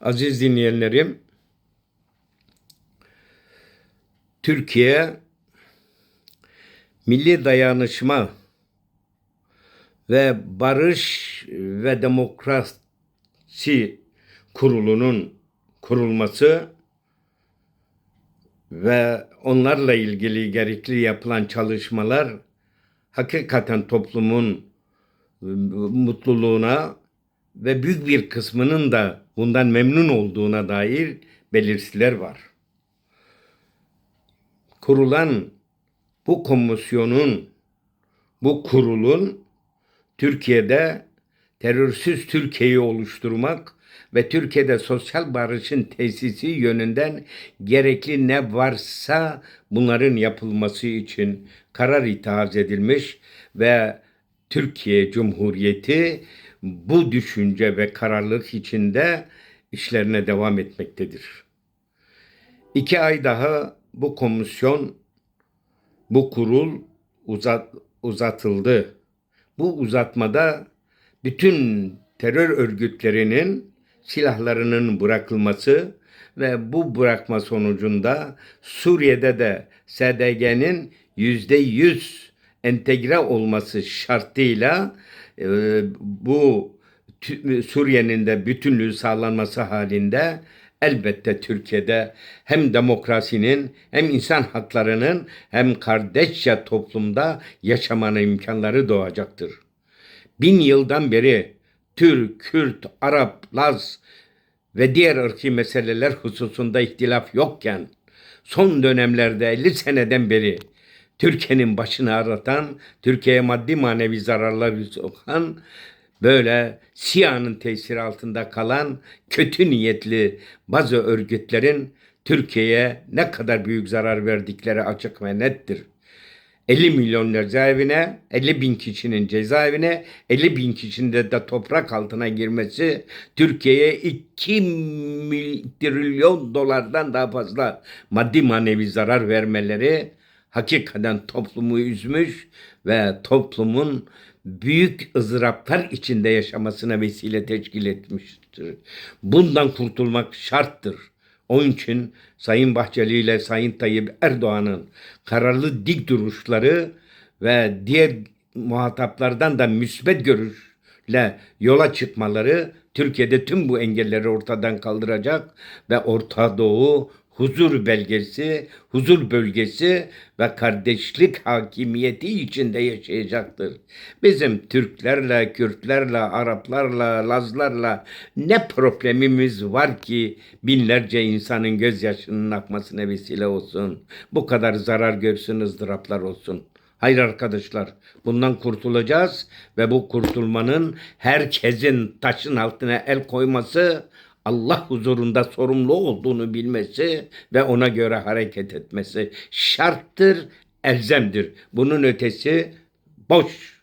Aziz dinleyenlerim, Türkiye Milli Dayanışma ve Barış ve Demokrasi Kurulu'nun kurulması ve onlarla ilgili gerekli yapılan çalışmalar hakikaten toplumun e, mutluluğuna ve büyük bir kısmının da bundan memnun olduğuna dair belirtiler var. Kurulan bu komisyonun, bu kurulun Türkiye'de terörsüz Türkiye'yi oluşturmak ve Türkiye'de sosyal barışın tesisi yönünden gerekli ne varsa bunların yapılması için karar ithaz edilmiş ve Türkiye Cumhuriyeti bu düşünce ve kararlılık içinde işlerine devam etmektedir. İki ay daha bu komisyon, bu kurul uzat, uzatıldı. Bu uzatmada bütün terör örgütlerinin silahlarının bırakılması ve bu bırakma sonucunda Suriye'de de SDG'nin yüzde yüz entegre olması şartıyla bu tü- Suriye'nin de bütünlüğü sağlanması halinde elbette Türkiye'de hem demokrasinin hem insan haklarının hem kardeşçe toplumda yaşamanın imkanları doğacaktır. Bin yıldan beri Türk, Kürt, Arap, Laz ve diğer ırkı meseleler hususunda ihtilaf yokken son dönemlerde 50 seneden beri Türkiye'nin başını ağrıtan, Türkiye'ye maddi manevi zararlar sokan böyle Siyah'ın tesiri altında kalan kötü niyetli bazı örgütlerin Türkiye'ye ne kadar büyük zarar verdikleri açık ve nettir. 50 milyon cezaevine, 50 bin kişinin cezaevine, 50 bin kişinin de, de toprak altına girmesi Türkiye'ye 2 mil- trilyon dolardan daha fazla maddi manevi zarar vermeleri hakikaten toplumu üzmüş ve toplumun büyük ızdıraplar içinde yaşamasına vesile teşkil etmiştir. Bundan kurtulmak şarttır. Onun için Sayın Bahçeli ile Sayın Tayyip Erdoğan'ın kararlı dik duruşları ve diğer muhataplardan da müsbet görüşle yola çıkmaları Türkiye'de tüm bu engelleri ortadan kaldıracak ve Orta Doğu huzur belgesi, huzur bölgesi ve kardeşlik hakimiyeti içinde yaşayacaktır. Bizim Türklerle, Kürtlerle, Araplarla, Lazlarla ne problemimiz var ki binlerce insanın gözyaşının akmasına vesile olsun. Bu kadar zarar görsün, ızdıraplar olsun. Hayır arkadaşlar, bundan kurtulacağız ve bu kurtulmanın herkesin taşın altına el koyması Allah huzurunda sorumlu olduğunu bilmesi ve ona göre hareket etmesi şarttır, elzemdir. Bunun ötesi boş.